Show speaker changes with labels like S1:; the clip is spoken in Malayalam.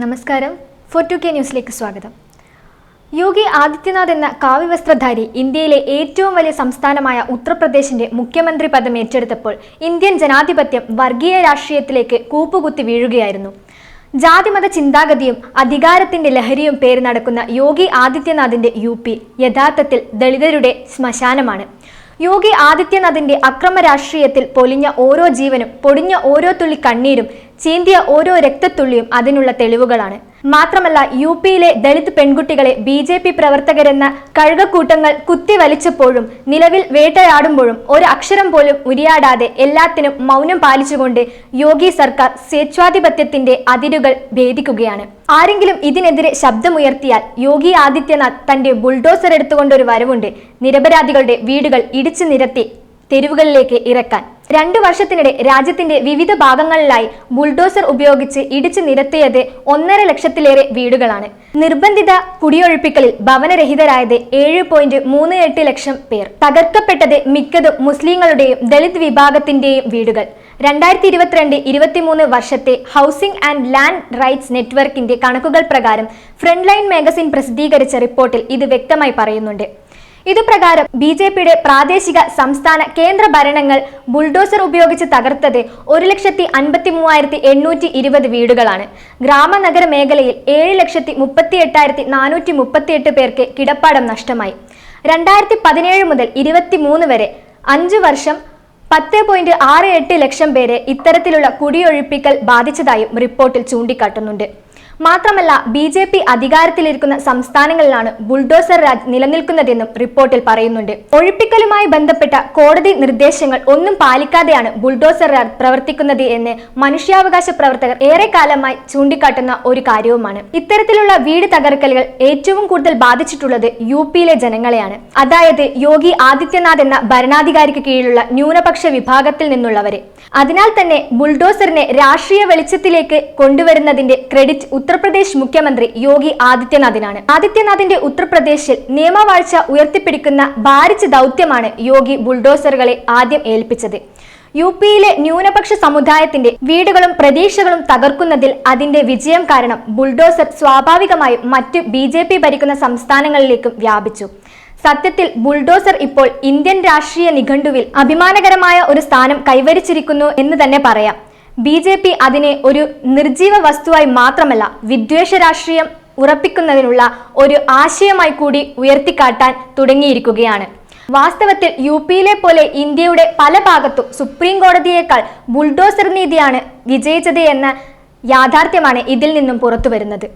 S1: നമസ്കാരം. ഫോർ ടു കെ ന്യൂസിലേക്ക് സ്വാഗതം. യോഗി ആദിത്യനാഥ് എന്ന കാവ്യവസ്ത്രധാരി ഇന്ത്യയിലെ ഏറ്റവും വലിയ സംസ്ഥാനമായ ഉത്തർപ്രദേശിന്റെ മുഖ്യമന്ത്രി പദം ഏറ്റെടുത്തപ്പോൾ ഇന്ത്യൻ ജനാധിപത്യം വർഗീയ രാഷ്ട്രീയത്തിലേക്ക് കൂപ്പുകുത്തി വീഴുകയായിരുന്നു. ജാതിമത ചിന്താഗതിയും അധികാരത്തിന്റെ ലഹരിയും പേര് നടക്കുന്ന യോഗി ആദിത്യനാഥിന്റെ യു യഥാർത്ഥത്തിൽ ദളിതരുടെ ശ്മശാനമാണ്. യോഗി ആദിത്യനാഥിന്റെ അക്രമ രാഷ്ട്രീയത്തിൽ പൊലിഞ്ഞ ഓരോ ജീവനും പൊടിഞ്ഞ ഓരോ തുള്ളി കണ്ണീരും ചീന്തിയ ഓരോ രക്തത്തുള്ളിയും അതിനുള്ള തെളിവുകളാണ്. മാത്രമല്ല യു പിയിലെ ദളിത് പെൺകുട്ടികളെ ബി ജെ പി പ്രവർത്തകരെന്ന കഴുകക്കൂട്ടങ്ങൾ കുത്തിവലിച്ചപ്പോഴും നിലവിൽ വേട്ടയാടുമ്പോഴും ഒരു അക്ഷരം പോലും ഉരിയാടാതെ എല്ലാത്തിനും മൗനം പാലിച്ചുകൊണ്ട് യോഗി സർക്കാർ സ്വേച്ഛാധിപത്യത്തിന്റെ അതിരുകൾ ഭേദിക്കുകയാണ്. ആരെങ്കിലും ഇതിനെതിരെ ശബ്ദമുയർത്തിയാൽ യോഗി ആദിത്യനാഥ് തന്റെ ബുൾഡോസർ എടുത്തുകൊണ്ടൊരു വരവുണ്ട്. നിരപരാധികളുടെ വീടുകൾ ഇടിച്ചു നിരത്തി തെരുവുകളിലേക്ക് ഇറക്കാൻ. രണ്ടു വർഷത്തിനിടെ രാജ്യത്തിന്റെ വിവിധ ഭാഗങ്ങളിലായി ബുൾഡോസർ ഉപയോഗിച്ച് ഇടിച്ചു നിരത്തിയത് ഒന്നര ലക്ഷത്തിലേറെ വീടുകളാണ്. നിർബന്ധിത കുടിയൊഴിപ്പിക്കലിൽ ഭവനരഹിതരായത് ഏഴ് പോയിന്റ് മൂന്ന് എട്ട് ലക്ഷം പേർ. തകർക്കപ്പെട്ടത് മിക്കതും മുസ്ലിങ്ങളുടെയും ദളിത് വിഭാഗത്തിന്റെയും വീടുകൾ. രണ്ടായിരത്തി ഇരുപത്തിരണ്ട് ഇരുപത്തിമൂന്ന് വർഷത്തെ ഹൗസിംഗ് ആൻഡ് ലാൻഡ് റൈറ്റ്സ് നെറ്റ്വർക്കിന്റെ കണക്കുകൾ പ്രകാരം ഫ്രണ്ട്ലൈൻ മാഗസിൻ പ്രസിദ്ധീകരിച്ച റിപ്പോർട്ടിൽ ഇത് വ്യക്തമായി പറയുന്നുണ്ട്. ഇതുപ്രകാരം ബി ജെ പിയുടെ പ്രാദേശിക സംസ്ഥാന കേന്ദ്ര ഭരണങ്ങൾ ബുൾഡോസർ ഉപയോഗിച്ച് തകർത്തത് ഒരു ലക്ഷത്തി അൻപത്തി മൂവായിരത്തി എണ്ണൂറ്റി ഇരുപത് വീടുകളാണ്. ഗ്രാമനഗര മേഖലയിൽ ഏഴ് ലക്ഷത്തി മുപ്പത്തി എട്ടായിരത്തി നാനൂറ്റി മുപ്പത്തി എട്ട് പേർക്ക് കിടപ്പാടം നഷ്ടമായി. രണ്ടായിരത്തി പതിനേഴ് മുതൽ ഇരുപത്തി മൂന്ന് വരെ അഞ്ച് വർഷം പത്ത് പോയിന്റ് ആറ് എട്ട് ലക്ഷം പേരെ ഇത്തരത്തിലുള്ള കുടിയൊഴിപ്പിക്കൽ ബാധിച്ചതായും റിപ്പോർട്ടിൽ ചൂണ്ടിക്കാട്ടുന്നുണ്ട്. മാത്രമല്ല ബി ജെ പി അധികാരത്തിലിരിക്കുന്ന സംസ്ഥാനങ്ങളിലാണ് ബുൾഡോസർ രാജ് നിലനിൽക്കുന്നതെന്നും റിപ്പോർട്ടിൽ പറയുന്നുണ്ട്. ഒഴിപ്പിക്കലുമായി ബന്ധപ്പെട്ട കോടതി നിർദ്ദേശങ്ങൾ ഒന്നും പാലിക്കാതെയാണ് ബുൾഡോസർ രാജ് പ്രവർത്തിക്കുന്നത് എന്ന് മനുഷ്യാവകാശ പ്രവർത്തകർ ഏറെക്കാലമായി ചൂണ്ടിക്കാട്ടുന്ന ഒരു കാര്യവുമാണ്. ഇത്തരത്തിലുള്ള വീട് തകർക്കലുകൾ ഏറ്റവും കൂടുതൽ ബാധിച്ചിട്ടുള്ളത് യു പിയിലെ ജനങ്ങളെയാണ്. അതായത് യോഗി ആദിത്യനാഥ് എന്ന ഭരണാധികാരിക്ക് കീഴിലുള്ള ന്യൂനപക്ഷ വിഭാഗത്തിൽ നിന്നുള്ളവരെ. അതിനാൽ തന്നെ ബുൾഡോസറിനെ രാഷ്ട്രീയ വെളിച്ചത്തിലേക്ക് കൊണ്ടുവരുന്നതിന്റെ ക്രെഡിറ്റ് ഉത്തർപ്രദേശ് മുഖ്യമന്ത്രി യോഗി ആദിത്യനാഥിനാണ്. ആദിത്യനാഥിന്റെ ഉത്തർപ്രദേശിൽ നിയമവാഴ്ച ഉയർത്തിപ്പിടിക്കുന്ന ഭാരിച്ച ദൗത്യമാണ് യോഗി ബുൾഡോസറുകളെ ആദ്യം ഏൽപ്പിച്ചത്. യു പിയിലെ ന്യൂനപക്ഷ സമുദായത്തിന്റെ വീടുകളും പ്രതീക്ഷകളും തകർക്കുന്നതിൽ അതിന്റെ വിജയം കാരണം ബുൾഡോസർ സ്വാഭാവികമായും മറ്റു ബി ജെ പി ഭരിക്കുന്ന സംസ്ഥാനങ്ങളിലേക്കും വ്യാപിച്ചു. സത്യത്തിൽ ബുൾഡോസർ ഇപ്പോൾ ഇന്ത്യൻ രാഷ്ട്രീയ നിഘണ്ടുവിൽ അഭിമാനകരമായ ഒരു സ്ഥാനം കൈവരിച്ചിരിക്കുന്നു എന്ന് തന്നെ പറയാം. ബി ജെ പി അതിനെ ഒരു നിർജീവ വസ്തുവായി മാത്രമല്ല വിദ്വേഷ രാഷ്ട്രീയം ഉറപ്പിക്കുന്നതിനുള്ള ഒരു ആശയമായി കൂടി ഉയർത്തിക്കാട്ടാൻ തുടങ്ങിയിരിക്കുകയാണ്. വാസ്തവത്തിൽ യു പിയിലെ പോലെ ഇന്ത്യയുടെ പല ഭാഗത്തും സുപ്രീം കോടതിയേക്കാൾ ബുൾഡോസർ നീതിയാണ് വിജയിച്ചത് എന്ന യാഥാർത്ഥ്യമാണ് ഇതിൽ നിന്നും പുറത്തു വരുന്നത്